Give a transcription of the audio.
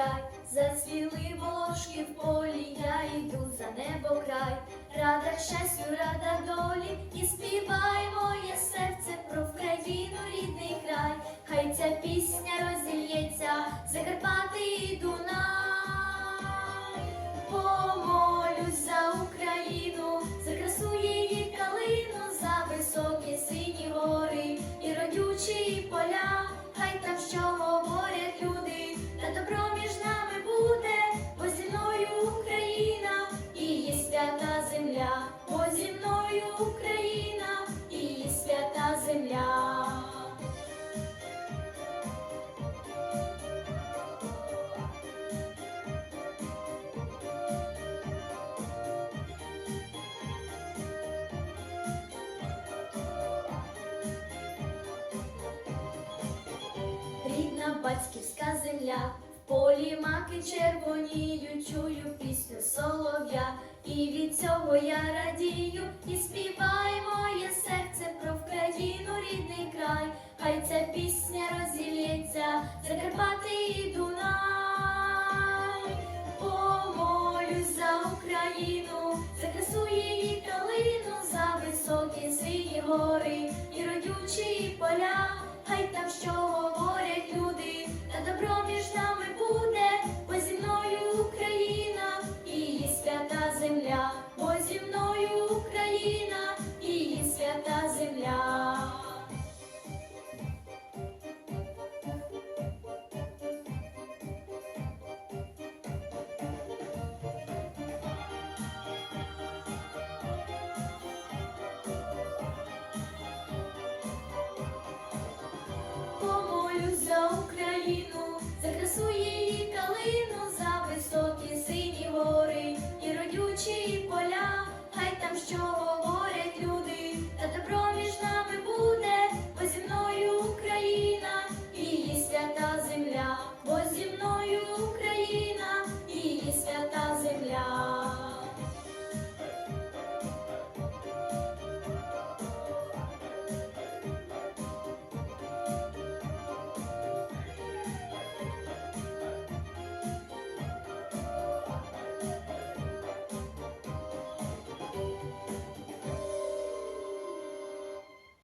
край, зацвіли волошки в полі, я йду за небо край, рада щастю, рада долі, і співай полі маки червоніють, чую пісню солов'я, і від цього я радію, і співай моє серце про Вкраїну рідний край, хай ця пісня розілється, Закарпати і Дунай. Помолюсь за Україну, за красу її калину, за високі сині гори. І родючі поля, хай там що